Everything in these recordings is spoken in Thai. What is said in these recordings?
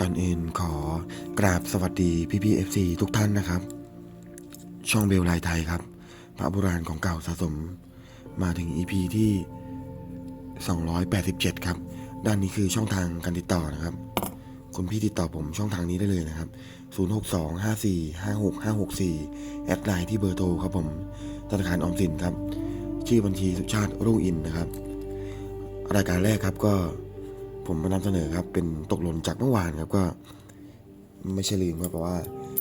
ก่อนอื่นขอกราบสวัสดีพี่พีเอฟซีทุกท่านนะครับ ช่องเบลไลไทยครับ พระโบราณของเก่าสะสม มาถึง EP ที่ 287 ครับ ด้านนี้คือช่องทางการติดต่อนะครับ คุณพี่ติดต่อผมช่องทางนี้ได้เลยนะครับ 0625456564 แอดไลน์ที่เบอร์โทรครับผมธนาคารออมสินครับ ชื่อบัญชีสุชาติรุ่งอินนะครับ รายการแรกครับก็ ผมมานำเสนอครับเป็นตกหล่นจากเมื่อวานครับก็ ไม่ใช่ลืมครับเพราะว่า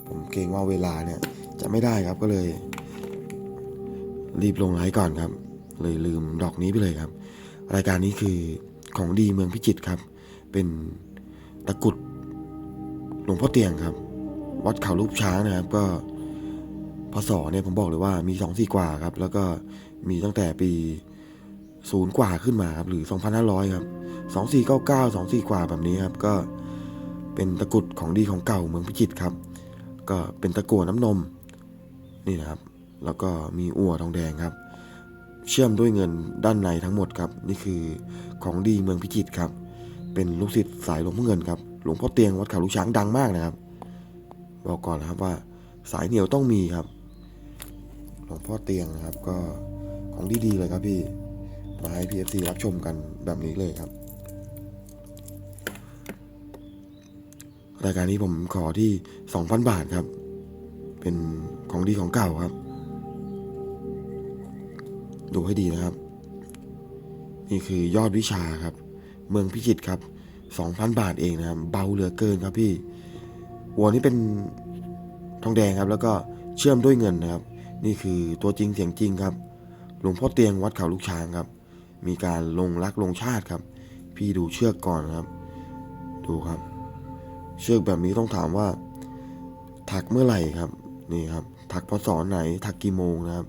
ผมเกรงว่าเวลาเนี่ย จะไม่ได้ครับก็เลย รีบลงไลฟ์ก่อนครับ เลยลืมดอกนี้ไปเลยครับ รายการนี้คือของดีเมืองพิจิตรครับ เป็นตะกุดหลวงพ่อเตียงครับ วัดเขาลูกช้างนะครับ ก็พศเนี่ยผมบอกเลยว่ามีสองสี่กว่าครับ แล้วก็มีตั้งแต่ปี ศูนย์กว่าขึ้นมาครับหรือสองพันห้าร้อยครับสองสี่เก้าเก้าสองสี่กว่าแบบนี้ครับ ก็เป็นตะกรุดของดีของเก่าเมืองพิจิตรครับ ก็เป็นตะกั่วน้ำนมนี่นะครับ แล้วก็มีอั่วทองแดงครับ เชื่อมด้วยเงินด้านในทั้งหมดครับ นี่คือของดีเมืองพิจิตรครับ เป็นลูกศิษย์สายหลวงพ่อเงินครับหลวงพ่อเตียงวัดเขาลูกช้างดังมากนะครับบอกก่อนนะครับว่าสายเหนียวต้องมีครับ หลวงพ่อเตียงนะครับก็ของดีๆเลยครับพี่ มาให้พีเอฟซีรับชมกันแบบนี้เลยครับ รายการนี้ผมขอที่ 2,000 บาทครับ เป็นของดีของเก่าครับ ดูให้ดีนะครับ นี่คือยอดวิชาครับ เมืองพิจิตรครับ 2,000 บาทเองนะครับ เบาเหลือเกินครับพี่วัวนี้เป็นทองแดงครับ แล้วก็เชื่อมด้วยเงินนะครับ นี่คือตัวจริงเสียงจริงครับ หลวงพ่อเตียงวัดเขาลูกช้างครับ มีการลงรักลงชาติครับ พี่ดูเชือกก่อนครับ ดูครับ เชือกแบบนี้ต้องถามว่า ถักเมื่อไหร่ครับ นี่ครับ ถักพศไหน ถักกี่โมงนะครับ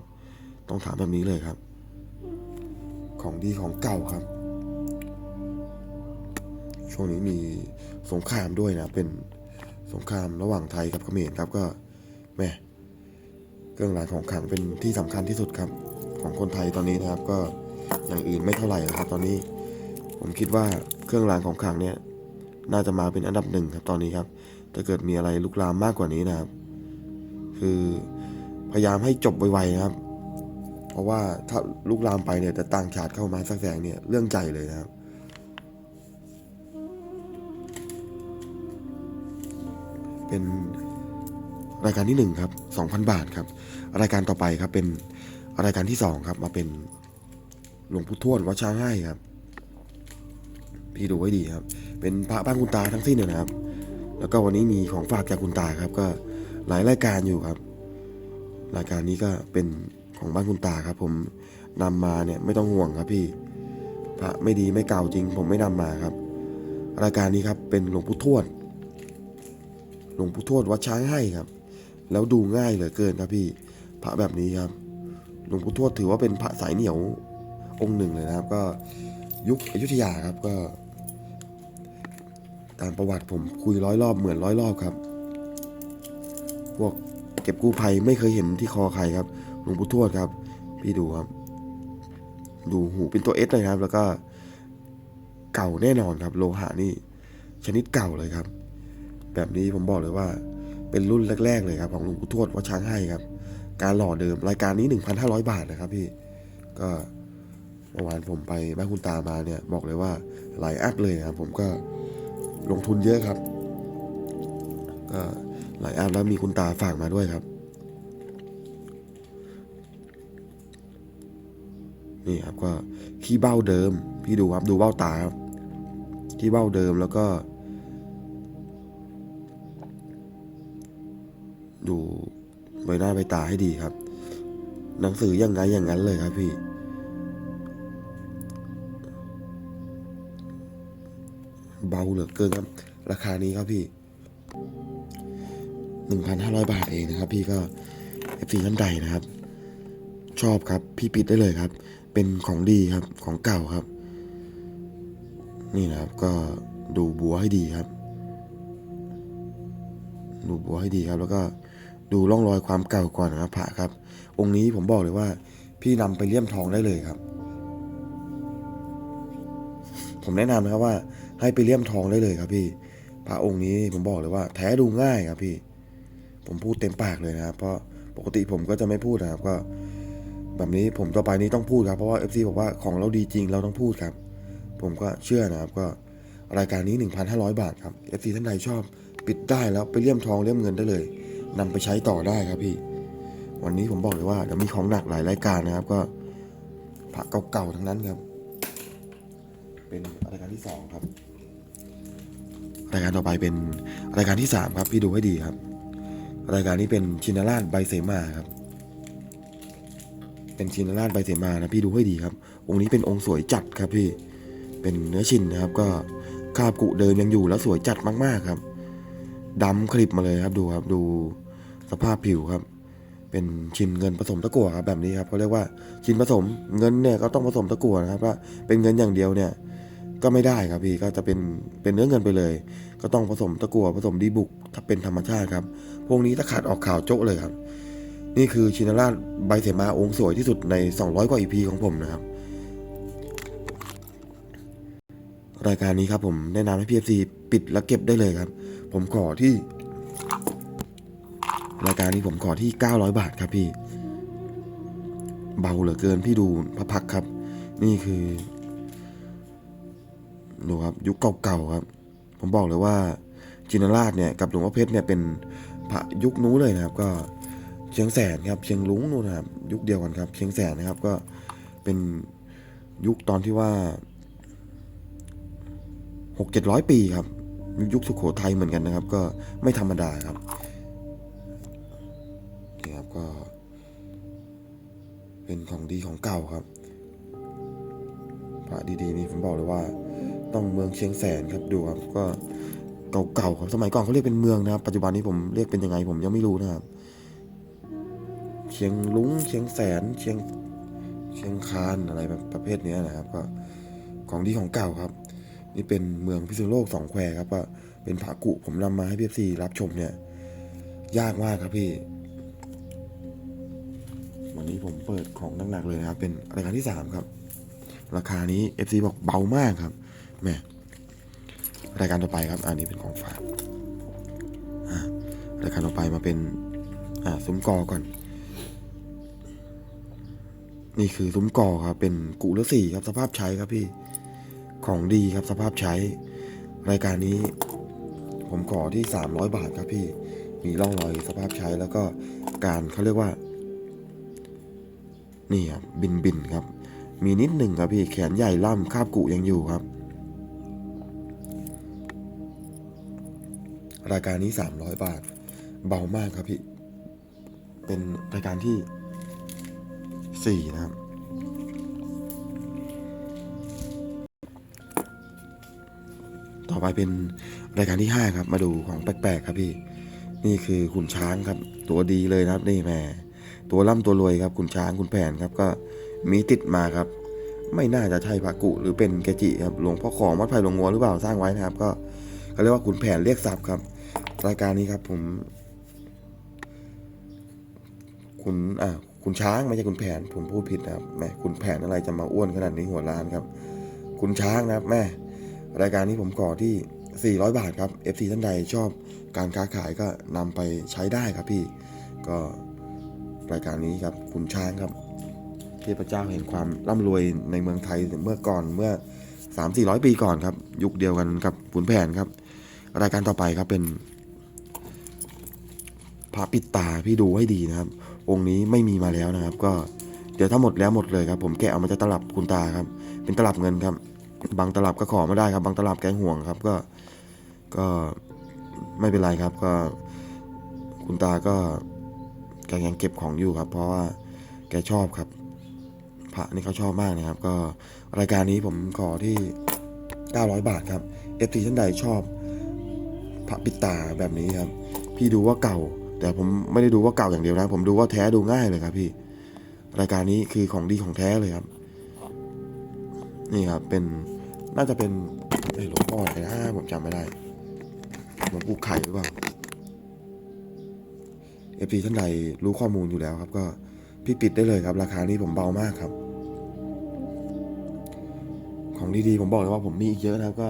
ต้องถามแบบนี้เลยครับ ของดีของเก่าครับ ช่วงนี้มีสงครามด้วยนะ เป็นสงครามระหว่างไทยกับเขมรครับก็แม่เครื่องรางของขลังเป็นที่สำคัญที่สุดครับ ของคนไทยตอนนี้นะครับก็ อย่างอื่นไม่เท่าไหร่นะครับ ตอนนี้ผมคิดว่าเครื่องรางของขลังเนี่ยน่าจะมาเป็นอันดับหนึ่งครับตอนนี้ครับถ้าเกิดมีอะไรลุกลามมากกว่านี้นะครับ คือพยายามให้จบไวๆนะครับ เพราะว่าถ้าลุกลามไปเนี่ยแต่ต่างชาติเข้ามาสักแสงเนี่ยเรื่องใจเลยนะครับเป็นรายการที่หนึ่งครับสองพันบาทครับ รายการต่อไปครับเป็นรายการที่สองครับ มาเป็น หลวงปู่ทวดวัดช้างให้ครับ พี่ดูไว้ดีครับ เป็นพระบ้านคุณตาทั้งสิ้นเลยนะครับ แล้วก็วันนี้มีของฝากจากคุณตาครับ ก็หลายรายการอยู่ครับ รายการนี้ก็เป็นของบ้านคุณตาครับ ผมนำมาเนี่ยไม่ต้องห่วงครับพี่ พระไม่ดีไม่เก่าจริง ผมไม่นำมาครับ รายการนี้ครับเป็นหลวงปู่ทวด หลวงปู่ทวดวัดช้างให้ครับ แล้วดูง่ายเหลือเกินครับพี่ พระแบบนี้ครับ หลวงปู่ทวดถือว่าเป็นพระสายเหนียว องค์หนึ่งเลยนะครับ ก็ยุคอยุธยาครับก็ ตามประวัติผมคุยร้อยรอบเหมือนร้อยรอบครับพวกเก็บกู้ภัยไม่เคยเห็นที่คอใครครับหลวงปู่ทวดครับ พี่ดูครับ ดูหูเป็นตัวเอสเลยครับ แล้วก็เก่าแน่นอนครับ โลหะนี่ ชนิดเก่าเลยครับ แบบนี้ผมบอกเลยว่า เป็นรุ่นแรก ๆ เลยครับ ของหลวงปู่ทวดวัดช้างให้ครับ การหล่อเดิมรายการนี้ 1,500 บาทนะครับพี่ก็ มื่อวานผมไปบ้านคุณตามาเนี่ยบอกเลยว่าหลายอัพเลยครับ ผมก็ลงทุนเยอะครับก็หลายอัพแล้วมีคุณตาฝากมาด้วยครับ นี่ครับก็ขี้เบ้าเดิม พี่ดูครับดูเบ้าตาครับขี้เบ้าเดิมแล้วก็ ดูใบหน้าใบตาให้ดีครับ หนังสือยังไงอย่างนั้นเลยครับพี่ เบาเหลือเกินครับ ราคานี้ครับพี่หนึ่งพันห้าร้อยบาทเองนะครับ พี่ก็เอฟซีท่านใดนะครับ ชอบครับ พี่ปิดได้เลยครับ เป็นของดีครับของเก่าครับ นี่นะครับก็ดูบัวให้ดีครับ ดูบัวให้ดีครับ แล้วก็ดูร่องรอยความเก่าก่อนนะครับพระครับ องค์นี้ผมบอกเลยว่า พี่นำไปเลี่ยมทองได้เลยครับ ผมแนะนำนะครับว่า ให้ไปเลี่ยมทองได้เลยครับพี่ พระองค์นี้ผมบอกเลยว่า แท้ดูง่ายครับพี่ ผมพูดเต็มปากเลยนะครับ เพราะปกติผมก็จะไม่พูดนะครับก็ แบบนี้ผมต่อไปนี้ต้องพูดครับเพราะว่า FC บอกว่าของเราดีจริงเราต้องพูดครับ ผมก็เชื่อนะครับก็รายการนี้ 1,500 บาทครับ FC ท่านใดชอบ ปิดได้แล้วไปเลี่ยมทองเลี่ยมเงินได้เลยนำไปใช้ต่อได้ครับพี่ วันนี้ผมบอกเลยว่าเดี๋ยวมีของหนักหลายรายการนะครับ ก็พระเก่าๆทั้งนั้นครับ เป็นรายการที่สองครับ รายการต่อไปเป็นรายการที่สามครับพี่ดูให้ดีครับ รายการนี้เป็นชินาราชใบเสมาครับ เป็นชินาราชใบเสมานะพี่ดูให้ดีครับ องค์นี้เป็นองค์สวยจัดครับพี่เป็นเนื้อชินนะครับ ก็คาบกุเดินยังอยู่แล้วสวยจัดมากๆครับดำคลิปมาเลยครับดูครับดูสภาพผิวครับ เป็นชินเงินผสมตะกั่วครับแบบนี้ครับเขาเรียกว่าชินผสมเงินเนี่ยก็ต้องผสมตะกั่วนะครับว่าเป็นเงินอย่างเดียวเนี่ย ก็ไม่ได้ครับพี่ก็จะเป็นเป็นเนื้อเงินไปเลย ก็ต้องผสมตะกั่วผสมดีบุกถ้าเป็นธรรมชาติครับ พวกนี้ถ้าขาดออกข่าวโจ๊ะเลยครับ นี่คือชินราชใบเสมาองค์สวยที่สุดใน 200 กว่าอีพีของผมนะครับ รายการนี้ครับผมแนะนำให้พีเอฟซีปิดแล้วเก็บได้เลยครับ ผมขอที่ รายการนี้ผมขอที่ 900 บาทครับพี่ เบาเหลือเกินพี่ดูพระพักครับ นี่คือ ดูครับยุคเก่าๆครับ ผมบอกเลยว่าจินราชเนี่ยกับหลวงพ่อเพชรเนี่ยเป็นพระยุคนู้นเลยนะครับ ก็เชียงแสนครับเชียงลุงนู่นนะครับยุคเดียวกันครับ เชียงแสนนะครับก็เป็นยุคตอนที่ว่าหกเจ็ดร้อยปีครับ ยุคสุโขทัยเหมือนกันนะครับ ก็ไม่ธรรมดาครับนี่ครับก็ เป็นของดีของเก่าครับพระดีๆนี่ผมบอกเลยว่า ต้องเมืองเชียงแสนครับดูครับก็เก่าๆครับสมัยก่อนเขาเรียกเป็นเมืองนะครับ ปัจจุบันนี้ผมเรียกเป็นยังไงผมยังไม่รู้นะครับ เชียงลุงเชียงแสนเชียงเชียงคานอะไรแบบประเภทนี้นะครับ ก็ของดีของเก่าครับ นี่เป็นเมืองพิษณุโลกสองแควครับก็เป็นผากุผมนำมาให้พี่ซีรับชมเนี่ย ยากมากครับพี่วันนี้ผมเปิดของหนักๆเลยนะครับ เป็นรายการที่สามครับ ราคานี้ FC บอกเบามากครับ แม่รายการต่อไปครับ อันนี้เป็นของฝากรายการต่อไปมาเป็นอ่าซุ้มกอก่อน นี่คือซุ้มกอครับ เป็นกุละสี่ครับสภาพใช้ครับพี่ ของดีครับสภาพใช้ รายการนี้ ผมขอที่300บาทครับพี่ มีร่องรอยสภาพใช้แล้วก็การเขาเรียกว่า นี่ครับบินบินครับ มีนิดหนึ่งครับพี่แขนใหญ่ล่ำคาบกุยังอยู่ครับ รายการนี้ 300 บาท เบามากครับพี่ เป็นรายการที่ 4 นะครับ ต่อไปเป็นรายการที่ 5 ครับ มาดูของแปลกๆครับพี่ นี่คือขุนช้างครับ ตัวดีเลยนะครับ นี่แม่ตัวล่ำตัวรวยครับขุนช้างขุนแผนครับ ก็มีติดมาครับ ไม่น่าจะใช่พระกุหรือเป็นเกจิครับหลวงพ่อของวัดไผ่หลวงงัวหรือเปล่าสร้างไว้นะครับ ก็เขาเรียกว่าขุนแผนเรียกทรัพย์ครับ รายการนี้ครับ ผมขุนอ่าขุนช้างไม่ใช่ขุนแผน ผมพูดผิดนะครับแม่ขุนแผนอะไรจะมาอ้วนขนาดนี้หัวล้านครับขุนช้างนะครับ แม่ รายการนี้ผมขอที่ 400 บาทครับ FC ท่านใดชอบการค้าขายก็นำไปใช้ได้ครับพี่ก็รายการนี้ครับขุนช้างครับเทพเจ้าแห่งความร่ำรวยในเมืองไทยเมื่อก่อนเมื่อ 3 4 0 0 ปีก่อนครับ ยุคเดียวกันกับขุนแผนครับ รายการต่อไปครับเป็น พระปิดตาพี่ดูให้ดีนะครับ องค์นี้ไม่มีมาแล้วนะครับ ก็เดี๋ยวถ้าหมดแล้วหมดเลยครับ ผมแกะเอามาจากตลับคุณตาครับ เป็นตลับเงินครับ บางตลับก็ขอไม่ได้ครับ บางตลับแกงห่วงครับก็ก็ไม่เป็นไรครับ ก็ คุณตาก็แกยังเก็บของอยู่ครับ เพราะว่าแกชอบครับ พระนี่เขาชอบมากนะครับ ก็รายการนี้ผมขอที่ 900 บาทครับ FT ท่านใดชอบพระปิดตาแบบนี้ครับ พี่ดูว่าเก่า แต่ผมไม่ได้ดูว่าเก่าอย่างเดียวนะ ผมดูว่าแท้ดูง่ายเลยครับพี่ รายการนี้คือของดีของแท้เลยครับ นี่ครับเป็นน่าจะเป็นหลวงพ่ออะไรนะผมจำไม่ได้หลวงปู่ไข่หรือเปล่าเอฟซีท่านใดรู้ข้อมูลอยู่แล้วครับ ก็พี่ปิดได้เลยครับ ราคานี้ผมเบามากครับ ของดีๆผมบอกเลยว่าผมมีอีกเยอะนะครับ ก็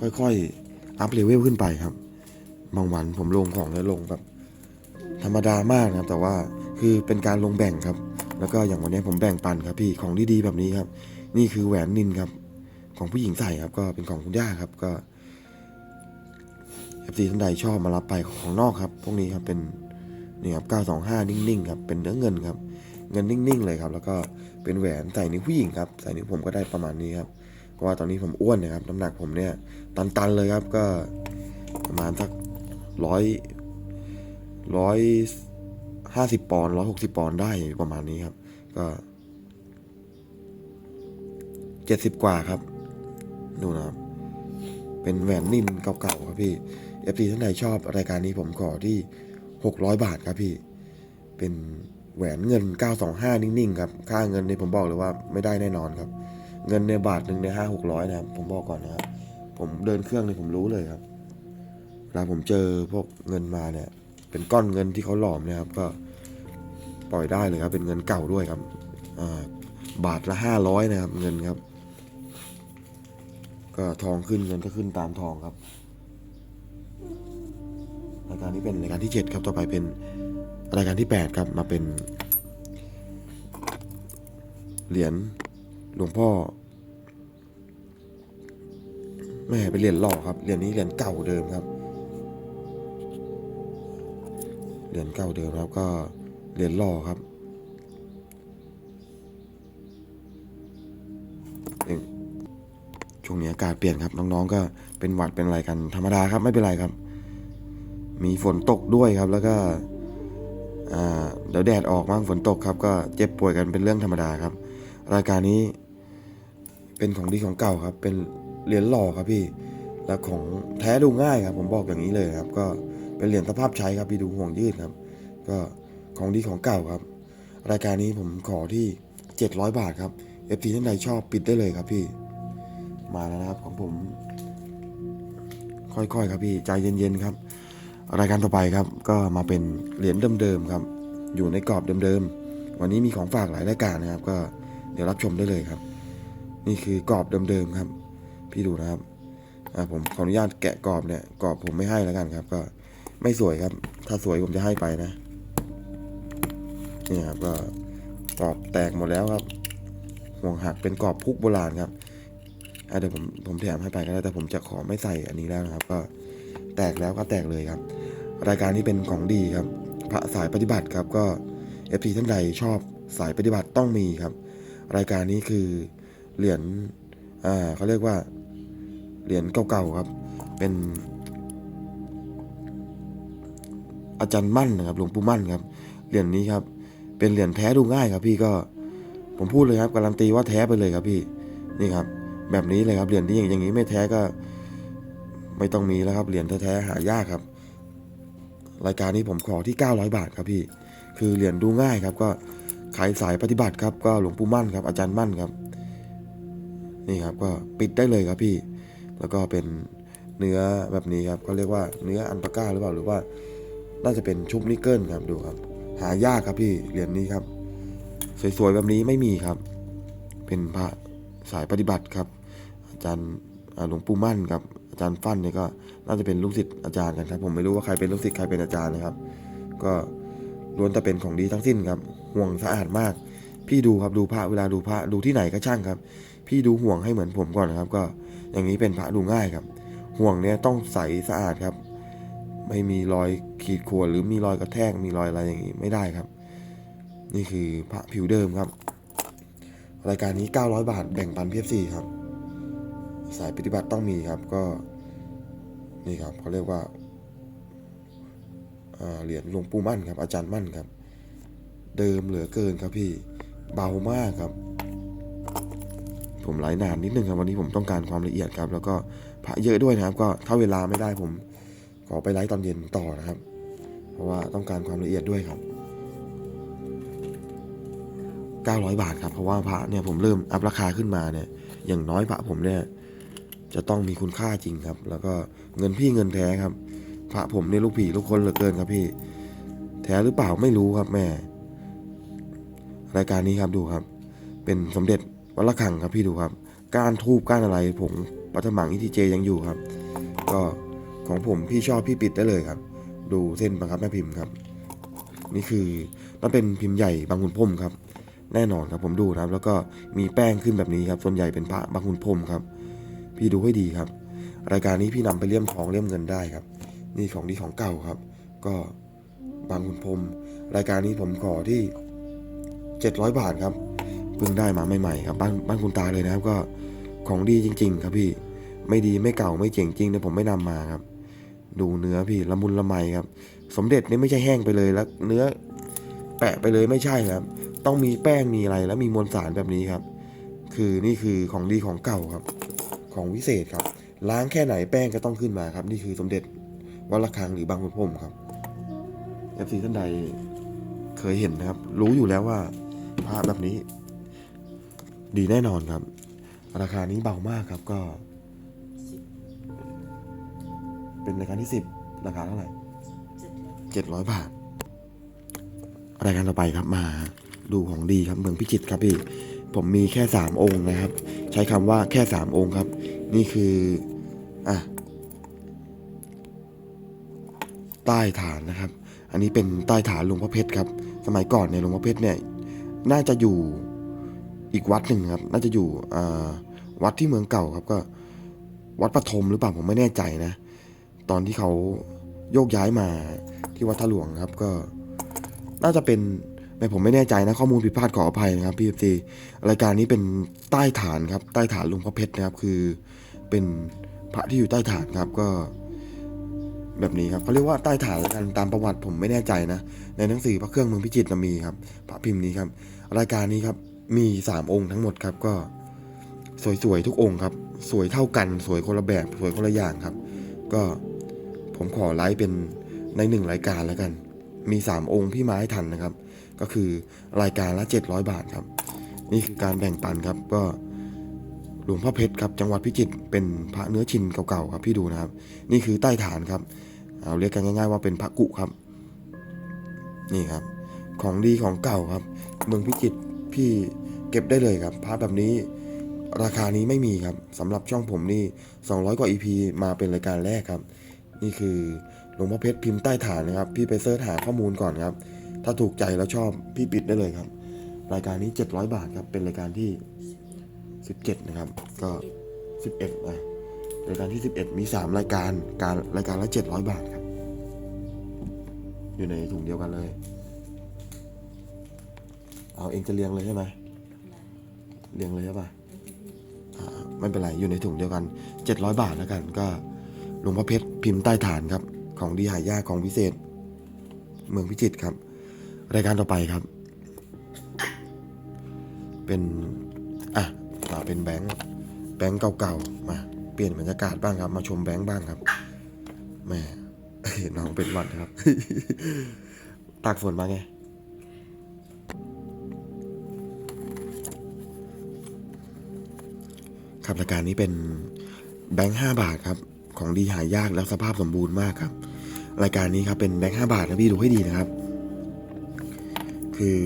ค่อยๆอัพเลเวลขึ้นไปครับ บางวันผมลงของแล้วลงแบบ ธรรมดามากนะครับ แต่ว่าคือเป็นการลงแบ่งครับ แล้วก็อย่างวันนี้ผมแบ่งปันครับพี่ของดีๆแบบนี้ครับ นี่คือแหวนนินครับ ของผู้หญิงใส่ครับ ก็เป็นของคุณย่าครับก็เอฟซีท่านใดชอบมารับไปของนอกครับ พวกนี้ครับเป็นนี่ครับ925 นิ่งๆครับเป็นเนื้อเงินครับ เงินนิ่งๆเลยครับ แล้วก็เป็นแหวนใส่นิ้วผู้หญิงครับใส่นิ้วผมก็ได้ประมาณนี้ครับเพราะว่าตอนนี้ผมอ้วนนะครับ น้ำหนักผมเนี่ยตันๆเลยครับก็ประมาณสักร้อย ร้อยห้าสิบปอนด์ร้อยหกสิบปอนด์ได้ประมาณนี้ครับ ก็เจ็ดสิบกว่าครับดูนะครับ เป็นแหวนนิ่มเก่าๆครับพี่เอฟซีท่านใดชอบรายการนี้ผมขอที่หกร้อยบาทครับพี่ เป็นแหวนเงิน 925 นิ่งๆครับ ค่าเงินเนี่ผมบอกเลยว่าไม่ได้แน่นอนครับ เงินในบาทหนึ่งในห้าหกร้อยนะครับ ผมบอกก่อนนะครับ ผมเดินเครื่องเนี่ยผมรู้เลยครับเวลาผมเจอพวกเงินมาเนี่ย เป็นก้อนเงินที่เขาหลอมนะครับ ก็ปล่อยได้เลยครับ เป็นเงินเก่าด้วยครับบาทละห้าร้อยนะครับ เงินครับ ก็ทองขึ้นเงินก็ขึ้นตามทองครับรายการนี้เป็นรายการที่เจ็ดครับต่อไปเป็นรายการที่แปดครับมาเป็นเหรียญหลวงพ่อแม่เป็นเหรียญหล่อครับเหรียญนี้เหรียญเก่าเดิมครับ เหรียญเก่าเดิมครับก็เหรียญหล่อครับช่วงนี้อากาศเปลี่ยนครับน้องๆก็เป็นหวัดเป็นอะไรกันธรรมดาครับไม่เป็นไรครับ มีฝนตกด้วยครับ แล้วก็เดี๋ยวแดดออกมั่งฝนตกครับ ก็เจ็บป่วยกันเป็นเรื่องธรรมดาครับ รายการนี้เป็นของดีของเก่าครับ เป็นเหรียญหล่อครับพี่และของแท้ดูง่ายครับ ผมบอกอย่างนี้เลยครับ ก็ เป็นเหรียญสภาพใช้ครับพี่ดูห่วงยืดครับ ก็ของดีของเก่าครับ รายการนี้ผมขอที่ 700 บาทครับ FT ท่านใดชอบปิดได้เลยครับพี่ มาแล้วนะครับของผม ค่อยๆครับพี่ใจเย็นๆครับ รายการต่อไปครับ ก็มาเป็นเหรียญเดิมๆครับ อยู่ในกรอบเดิมๆวันนี้มีของฝากหลายรายการนะครับ ก็เดี๋ยวรับชมได้เลยครับ นี่คือกรอบเดิมๆครับ พี่ดูนะครับผมขออนุญาตแกะกรอบเนี่ยกรอบผมไม่ให้แล้วกันครับ ก็ ไม่สวยครับ ถ้าสวยผมจะให้ไปนะนี่ครับก็กรอบแตกหมดแล้วครับห่วงหักเป็นกรอบพุกโบราณครับเดี๋ยวผมผมแถมให้ไปก็ได้แต่ผมจะขอไม่ใส่อันนี้แล้วนะครับ ก็แตกแล้วก็แตกเลยครับ รายการนี้เป็นของดีครับ พระสายปฏิบัติครับก็เอฟซีท่านใดชอบสายปฏิบัติต้องมีครับ รายการนี้คือเหรียญอ่าเขาเรียกว่าเหรียญเก่าๆครับ เป็น อาจารย์มั่นนะครับหลวงปู่มั่นครับเหรียญนี้ครับเป็นเหรียญแท้ดูง่ายครับ พี่ก็ผมพูดเลยครับการันตีว่าแท้ไปเลยครับพี่นี่ครับ แบบนี้เลยครับเหรียญนี้อย่างอย่างนี้ไม่แท้ก็ ไม่ต้องมีแล้วครับเหรียญแท้ๆหายากครับ รายการนี้ผมขอที่ 900 บาทครับพี่ คือเหรียญดูง่ายครับ ก็ขายสายปฏิบัติครับ ก็หลวงปู่มั่นครับ อาจารย์มั่นครับ นี่ครับก็ปิดได้เลยครับพี่ แล้วก็เป็นเนื้อแบบนี้ครับเขาเรียกว่าเนื้ออันปาก้าหรือเปล่าหรือว่า น่าจะเป็นชุบนิกเกิลครับดูครับ หายากครับพี่เหรียญนี้ครับ สวยๆแบบนี้ไม่มีครับ เป็นพระสายปฏิบัติครับ อาจารย์หลวงปู่มั่นครับอาจารย์ฟั่นเนี่ยก็น่าจะเป็นลูกศิษย์อาจารย์กันครับ ผมไม่รู้ว่าใครเป็นลูกศิษย์ใครเป็นอาจารย์นะครับ ก็ล้วนแต่เป็นของดีทั้งสิ้นครับ ห่วงสะอาดมาก พี่ดูครับดูพระเวลาดูพระดูที่ไหนก็ช่างครับ พี่ดูห่วงให้เหมือนผมก่อนนะครับ ก็อย่างนี้เป็นพระดูง่ายครับ ห่วงเนี่ยต้องใสสะอาดครับ ไม่มีรอยขีดข่วนหรือมีรอยกระแทกมีรอยอะไรอย่างนี้ไม่ได้ครับ นี่คือพระผิวเดิมครับ รายการนี้ 900 บาทแบ่งปันเพีเอฟซีครับ สายปฏิบัติต้องมีครับก็นี่ครับเขาเรียกว่าอ่าเหรียญหลวงปู่มั่นครับ อาจารย์มั่นครับ เดิมเหลือเกินครับพี่เบามากครับ ผมไลฟ์นานนิดนึงครับวันนี้ผมต้องการความละเอียดครับ แล้วก็พระเยอะด้วยนะครับ ก็ถ้าเวลาไม่ได้ผม ขอไปไลฟ์ตอนเย็นต่อนะครับ เพราะว่าต้องการความละเอียดด้วยครับ 900 บาทครับเพราะว่าพระเนี่ยผมเริ่มอัพราคาขึ้นมาเนี่ย อย่างน้อยพระผมเนี่ย จะต้องมีคุณค่าจริงครับ แล้วก็เงินพี่เงินแท้ครับ พระผมเนี่ยลูกผีลูกคนเหลือเกินครับพี่ แท้หรือเปล่าไม่รู้ครับแม่ รายการนี้ครับดูครับ เป็นสมเด็จวัดระฆังครับพี่ดูครับ การทูบการอะไรผงปัทมังอิทิเจยังอยู่ครับ ก็ ของผมพี่ชอบพี่ปิดได้เลยครับ ดูเส้นบังคับแม่พิมพ์ครับ นี่คือมันเป็นพิมพ์ใหญ่บางขุนพรมครับ แน่นอนครับผมดูนะครับ แล้วก็มีแป้งขึ้นแบบนี้ครับ ส่วนใหญ่เป็นพระบางขุนพรมครับ พี่ดูให้ดีครับ รายการนี้พี่นำไปเลี่ยมทองเลี่ยมเงินได้ครับ นี่ของดีของเก่าครับ ก็บางขุนพรมรายการนี้ผมขอที่ 700 บาทครับเพิ่งได้มาใหม่ๆครับบ้านบ้านคุณตาเลยนะครับก็ของดีจริง ๆ ครับพี่ไม่ดีไม่เก่าไม่เจ๋งจริงเนี่ยผมไม่นำมาครับ ดูเนื้อพี่ละมุนละไมครับ สมเด็จนี่ไม่ใช่แห้งไปเลยแล้ว เนื้อแปะไปเลยไม่ใช่ครับ ต้องมีแป้งมีอะไรแล้วมีมวลสารแบบนี้ครับ คือนี่คือของดีของเก่าครับ ของวิเศษครับ ล้างแค่ไหนแป้งก็ต้องขึ้นมาครับ นี่คือสมเด็จวัดระฆังหรือบางขุนพรมครับเอฟซีท่านใดเคยเห็นนะครับ รู้อยู่แล้วว่าพระแบบนี้ ดีแน่นอนครับ ราคานี้เบามากครับก็ เป็นรายการที่สิบราคาเท่าไหร่เจ็ดร้อยบาท รายการต่อไปครับมาดูของดีครับเมืองพิจิตรครับพี่ ผมมีแค่สามองค์นะครับ ใช้คำว่าแค่สามองค์ครับ นี่คืออะใต้ฐานนะครับ อันนี้เป็นใต้ฐานหลวงพ่อเพชรครับ สมัยก่อนเนี่ยหลวงพ่อเพชรเนี่ย น่าจะอยู่อีกวัดหนึ่งครับ น่าจะอยู่อ่าวัดที่เมืองเก่าครับก็ วัดปฐมหรือเปล่าผมไม่แน่ใจนะ ตอนที่เขาโยกย้ายมาที่วัดท่าหลวงครับ ก็น่าจะเป็นแต่ผมไม่แน่ใจนะข้อมูลผิดพลาดขออภัยนะครับพี่ซีรายการนี้เป็นใต้ฐานครับใต้ฐานลวงพ่อเพชรนะครับ คือเป็นพระที่อยู่ใต้ฐานครับก็ แบบนี้ครับเขาเรียกว่าใต้ฐานแล้วกันตามประวัติผมไม่แน่ใจนะ ในหนังสือพระเครื่องเมืองพิจิตรมีครับ พระพิมพ์นี้ครับ รายการนี้ครับมีสามองค์ทั้งหมดครับก็สวยๆทุกองค์ครับ สวยเท่ากัน สวยคนละแบบ สวยคนละอย่างครับ ก็ ผมขอไลฟ์เป็นในหนึ่งรายการแล้วกัน มีสามองค์พี่มาให้ทันนะครับ ก็คือรายการละ 700 บาทครับ นี่คือการแบ่งปันครับก็หลวงพ่อเพชรครับจังหวัดพิจิตรเป็นพระเนื้อชินเก่าๆครับพี่ดูนะครับ นี่คือใต้ฐานครับ เอาเรียกกันง่ายๆว่าเป็นพระกุครับ นี่ครับ ของดีของเก่าครับ เมืองพิจิตรพี่เก็บได้เลยครับพระแบบนี้ราคานี้ไม่มีครับสำหรับช่องผมนี่ 200 กว่า EP มาเป็นรายการแรกครับ นี่คือหลวงพ่อเพชรพิมพ์ใต้ฐานนะครับ พี่ไปเสิร์ชหาข้อมูลก่อนครับ ถ้าถูกใจแล้วชอบพี่ปิดได้เลยครับ รายการนี้ 700 บาทครับ เป็นรายการที่ 17 นะครับ ก็ 11นะรายการที่ 11 มี 3 รายการ การรายการละ 700 บาทครับ อยู่ในถุงเดียวกันเลย เอาเองจะเรียงเลยใช่ไหมเรียงเลยใช่ปะอ่าไม่เป็นไร อยู่ในถุงเดียวกัน 700 บาทแล้วกันก็ หลวงพ่อเพชรพิมพ์ใต้ฐานครับ ของดีหายากของพิเศษ เมืองพิจิตรครับ รายการต่อไปครับ เป็นอะมาเป็นแบงค์แบงค์เก่าๆมาเปลี่ยนบรรยากาศบ้างครับ มาชมแบงค์บ้างครับแม่น้องเป็นวัดครับตากฝนมาไงครับรายการนี้เป็นแบงค์ห้าบาทครับ ของดีหายากแล้วสภาพสมบูรณ์มากครับ รายการนี้ครับเป็นแบงค์ห้าบาทนะพี่ดูให้ดีนะครับ คือ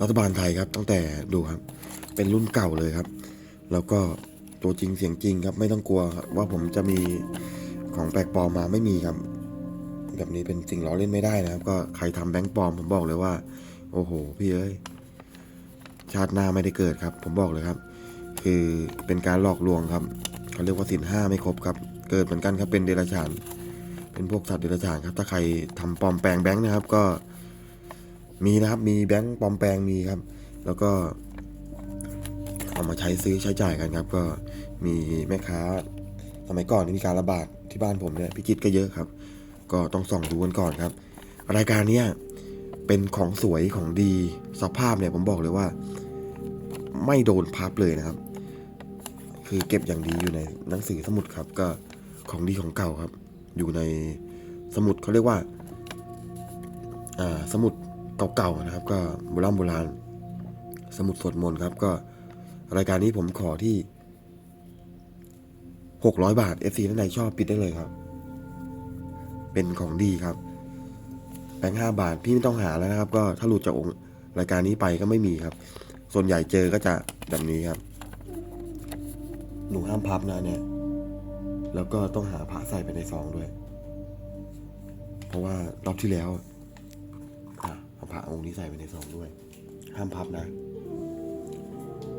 รัฐบาลไทยครับตั้งแต่ดูครับ เป็นรุ่นเก่าเลยครับ แล้วก็ตัวจริงเสียงจริงครับ ไม่ต้องกลัวครับว่าผมจะมีของแปลกปลอมมาไม่มีครับ แบบนี้เป็นสิ่งล้อเล่นไม่ได้นะครับ ก็ใครทำแบงค์ปลอมผมบอกเลยว่า โอ้โห พี่เอ้ยชาติหน้าไม่ได้เกิดครับ ผมบอกเลยครับ คือเป็นการหลอกลวงครับเขาเรียกว่าสินห้าไม่ครบครับ เกิดเหมือนกันครับเป็นเดรัจฉาน เป็นพวกสัตว์เดรัจฉานครับ ถ้าใครทำปลอมแปลงแบงค์นะครับ ก็มีนะครับมีแบงค์ปลอมแปลงมีครับ แล้วก็เอามาใช้ซื้อใช้จ่ายกันครับ ก็มีแม่ค้าสมัยก่อนนี่มีการระบาดที่บ้านผมเนี่ยพิจิตก็เยอะครับ ก็ต้องส่องดูกันก่อนครับ รายการเนี้ยเป็นของสวยของดีสภาพเนี่ยผมบอกเลยว่า ไม่โดนพับเลยนะครับ คือเก็บอย่างดีอยู่ในหนังสือสมุดครับก็ ของดีของเก่าครับ อยู่ในสมุดเขาเรียกว่าอ่าสมุดเก่าๆนะครับ ก็โบราณโบราณ สมุดสวดมนต์ครับ ก็รายการนี้ผมขอที่หกร้อยบาท FC ท่านใดชอบปิดได้เลยครับ เป็นของดีครับแบงค์ห้าบาทพี่ไม่ต้องหาแล้วนะครับ ก็ถ้าหลุดจากองค์รายการนี้ไปก็ไม่มีครับ ส่วนใหญ่เจอก็จะแบบนี้ครับ หนูห้ามพับนะเนี่ย แล้วก็ต้องหาพระใส่ไปในซองด้วย เพราะว่ารอบที่แล้วอะเอาพระองค์นี้ใส่ไปในซองด้วย ห้ามพับนะ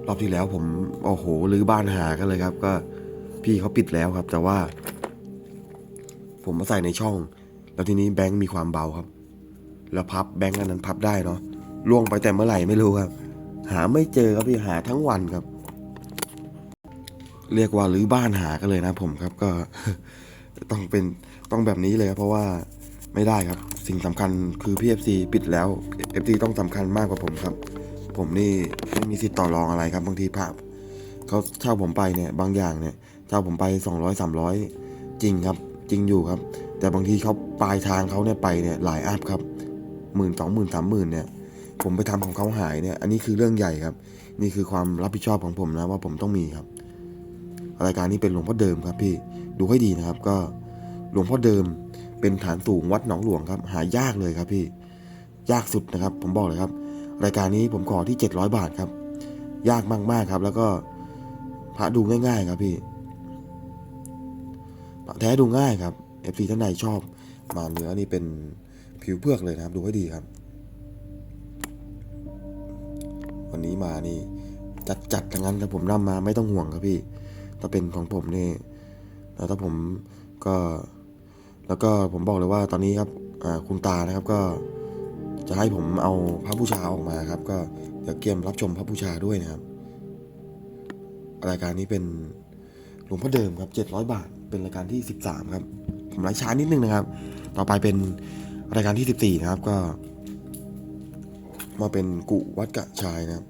รอบที่แล้วผมโอ้โหรื้อบ้านหากันเลยครับ ก็พี่เขาปิดแล้วครับ แต่ว่า ผมมาใส่ในช่อง แล้วทีนี้แบงค์มีความเบาครับ แล้วพับแบงค์อันนั้นพับได้เนาะล่วงไปแต่เมื่อไหร่ไม่รู้ครับ หาไม่เจอครับพี่หาทั้งวันครับ เรียกว่ารื้อบ้านหากันเลยนะผมครับก็ต้องเป็นต้องแบบนี้เลยครับเพราะว่าไม่ได้ครับ สิ่งสำคัญคือพี่เอฟซีปิดแล้วเอฟซีต้องสำคัญมากกว่าผมครับ ผมนี่ไม่มีสิทธิ์ต่อรองอะไรครับบางทีภาพเขาเช่าผมไปเนี่ยบางอย่างเนี่ยเช่าผมไปสองร้อยสามร้อยจริงครับ จริงอยู่ครับ แต่บางทีเขาปลายทางเขาเนี่ยไปเนี่ยหลายอัพครับหมื่นสองหมื่นสามหมื่นเนี่ย ผมไปทำของเขาหายเนี่ย อันนี้คือเรื่องใหญ่ครับ นี่คือความรับผิดชอบของผมนะว่าผมต้องมีครับ รายการนี้เป็นหลวงพ่อเดิมครับพี่ดูให้ดีนะครับ ก็หลวงพ่อเดิมเป็นฐานสูงวัดหนองหลวงครับ หายากเลยครับพี่ ยากสุดนะครับ ผมบอกเลยครับ รายการนี้ผมขอที่ 700 บาทครับ ยากมากๆครับ แล้วก็พระดูง่าย ๆ ครับพี่พระแท้ดูง่ายครับ FC ท่านใดชอบ มาเนื้อนี่เป็นผิวเพือกเลยนะครับ ดูให้ดีครับ วันนี้มานี่จัดจัดๆทั้งนั้นครับผมนำมาไม่ต้องห่วงครับพี่ ถ้าเป็นของผมนี่แล้วถ้าผมก็ แล้วก็ผมบอกเลยว่าตอนนี้ครับอ่าคุณตานะครับก็จะให้ผมเอาพระบูชาออกมาครับ ก็เดี๋ยวเกมรับชมพระบูชาด้วยนะครับ รายการนี้เป็นหลวงพ่อเดิมครับ700 บาท เป็นรายการที่ 13 ครับ ผมไล่ช้านิดนึงนะครับ ต่อไปเป็นรายการที่ 14 นะครับก็ มาเป็นกุวัดกะชายนะครับ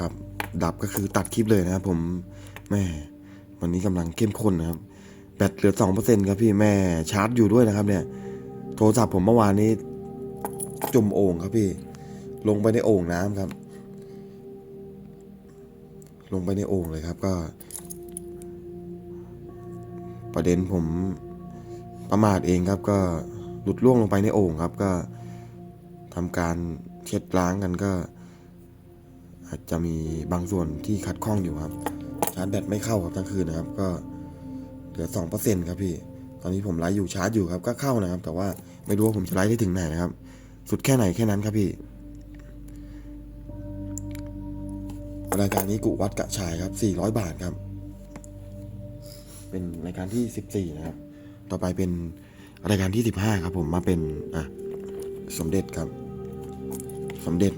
ครับ ดับก็คือตัดคลิปเลยนะครับผมแม่วันนี้กำลังเข้มข้นนะครับ แบตเหลือสองเปอร์เซ็นครับพี่แม่ชาร์จอยู่ด้วยนะครับ เนี่ย โทรศัพท์ผมเมื่อวานนี้ จมโอ่งครับพี่ ลงไปในโอ่งน้ำครับ ลงไปในโอ่งเลยครับ ก็ ประเด็นผมประมาทเองครับ ก็หลุดล่วงลงไปในโอ่งครับ ก็ทำการเช็ดล้างกันก็ อาจจะมีบางส่วนที่ขัดข้องอยู่ครับ ชาร์จแบตไม่เข้าครับทั้งคืนนะครับ ก็เหลือสองเปอร์เซ็นครับพี่ ตอนนี้ผมไลฟ์อยู่ชาร์จอยู่ครับก็เข้านะครับ แต่ว่าไม่รู้ว่าผมจะไลฟ์ได้ถึงไหนนะครับ สุดแค่ไหนแค่นั้นครับพี่รายการนี้กุวัดกะชายครับ400บาทครับ เป็นรายการที่14นะครับ ต่อไปเป็นรายการที่15ครับ ผมมาเป็นอะสมเด็จครับ สมเด็จ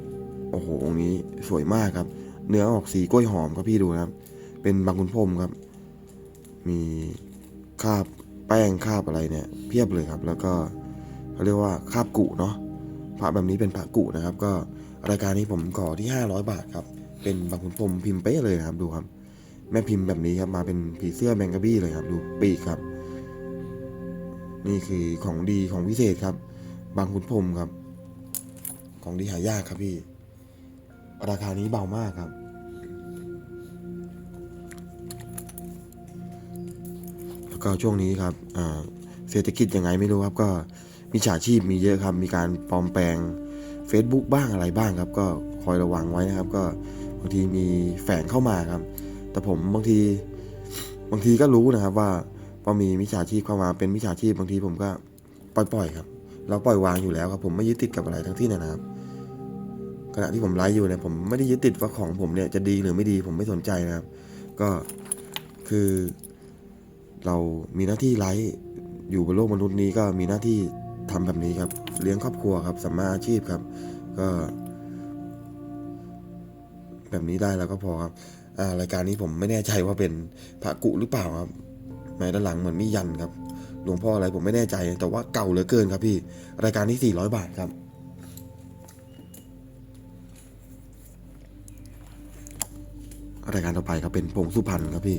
โอ้โหองนี้สวยมากครับ เนื้อออกสีกล้วยหอมครับพี่ดูนะครับ เป็นบางคุณพรมครับ มีคาบแป้งคาบอะไรเนี่ย เพียบเลยครับ แล้วก็เขาเรียกว่าคาบกุเนาะพระแบบนี้เป็นพระกุนะครับ ก็รายการนี้ผมขอที่ 500 บาทครับ เป็นบางคุณพรมพิมพ์เป๊ะเลยนะครับดูครับ แม่พิมพ์แบบนี้ครับมาเป็นผีเสื้อแมงกะบี้เลยครับ ดูปีกครับ นี่คือของดีของพิเศษครับ บางคุณพรมครับ ของดีหายากครับพี่ ราคานี้เบามากครับ แล้วก็ช่วงนี้ครับเศรษฐกิจยังไงไม่รู้ครับ ก็มีฉาชีพมีเยอะครับ มีการปลอมแปลง Facebook บ้างอะไรบ้างครับ ก็คอยระวังไว้นะครับ ก็บางทีมีแฝงเข้ามาครับ แต่ผมบางทีบางทีก็รู้นะครับว่าพอมีมิจฉาชีพเข้ามาเป็นมิจฉาชีพบางทีผมก็ปล่อยๆครับ เราปล่อยวางอยู่แล้วครับ ผมไม่ยึดติดกับอะไรทั้งที่นะครับ ขณะที่ผมไลฟ์อยู่เนี่ยผมไม่ได้ยึดติดว่าของผมเนี่ยจะดีหรือไม่ดีผมไม่สนใจนะครับ ก็คือ เรามีหน้าที่ไลฟ์อยู่บนโลกมนุษย์นี้ก็มีหน้าที่ทำแบบนี้ครับ เลี้ยงครอบครัวครับสัมมาอาชีพครับ ก็ แบบนี้ได้แล้วก็พอครับรายการนี้ผมไม่แน่ใจว่าเป็นพระกุหรือเปล่าครับแม้ด้านหลังเหมือนมียันครับหลวงพ่ออะไรผมไม่แน่ใจ แต่ว่าเก่าเหลือเกินครับพี่ รายการที่400 บาทครับ รายการต่อไปครับเป็นพงสุพรรณครับพี่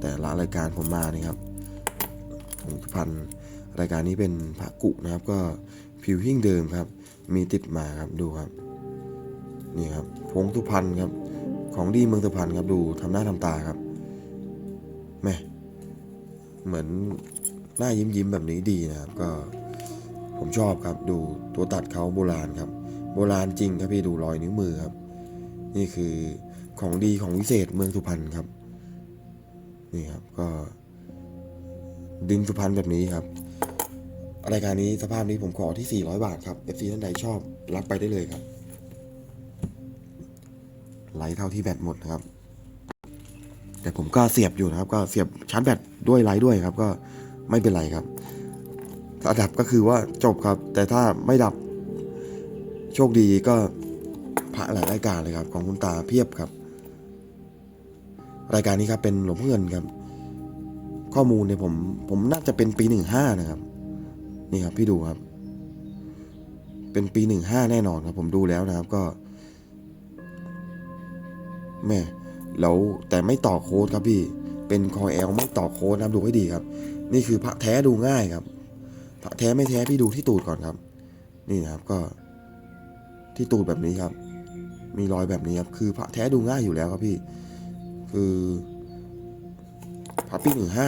แต่ละรายการผมมานี่ครับพงสุพรรณรายการนี้เป็นพระกุนะครับ ก็ผิวหิ้งเดิมครับ มีติดมาครับดูครับ นี่ครับพงสุพรรณครับ ของดีเมืองสุพรรณครับดูทำหน้าทำตาครับแม่เหมือนหน้ายิ้มยิ้มแบบนี้ดีนะครับ ก็ผมชอบครับ ดูตัวตัดเขาโบราณครับ โบราณจริงครับพี่ดูรอยนิ้วมือครับ นี่คือ ของดีของวิเศษเมืองสุพรรณครับ นี่ครับก็ ดินสุพรรณแบบนี้ครับรายการนี้สภาพนี้ผมขอที่ 400 บาทครับ FC ท่านใดชอบรับไปได้เลยครับ ไหลเท่าที่แบตหมดนะครับ แต่ผมก็เสียบอยู่นะครับ ก็เสียบชาร์จแบตด้วยไลท์ด้วยครับ ก็ไม่เป็นไรครับถ้าดับก็คือว่าจบครับ แต่ถ้าไม่ดับโชคดีก็พระหลายรายการเลยครับ ของคุณตาเพียบครับ รายการนี้ครับเป็นหลวงพ่อเงินครับ ข้อมูลเนี่ยผมผมน่าจะเป็นปีหนึ่งห้านะครับ นี่ครับพี่ดูครับ เป็นปีหนึ่งห้าแน่นอนครับ ผมดูแล้วนะครับก็แม่แล้วแต่ไม่ต่อโค้ดครับพี่ เป็นคอแอลไม่ต่อโค้ดนะครับดูให้ดีครับ นี่คือพระแท้ดูง่ายครับ พระแท้ไม่แท้พี่ดูที่ตูดก่อนครับ นี่นะครับก็ ที่ตูดแบบนี้ครับ มีรอยแบบนี้ครับ คือพระแท้ดูง่ายอยู่แล้วครับพี่ คือพระปีหนึ่งห้า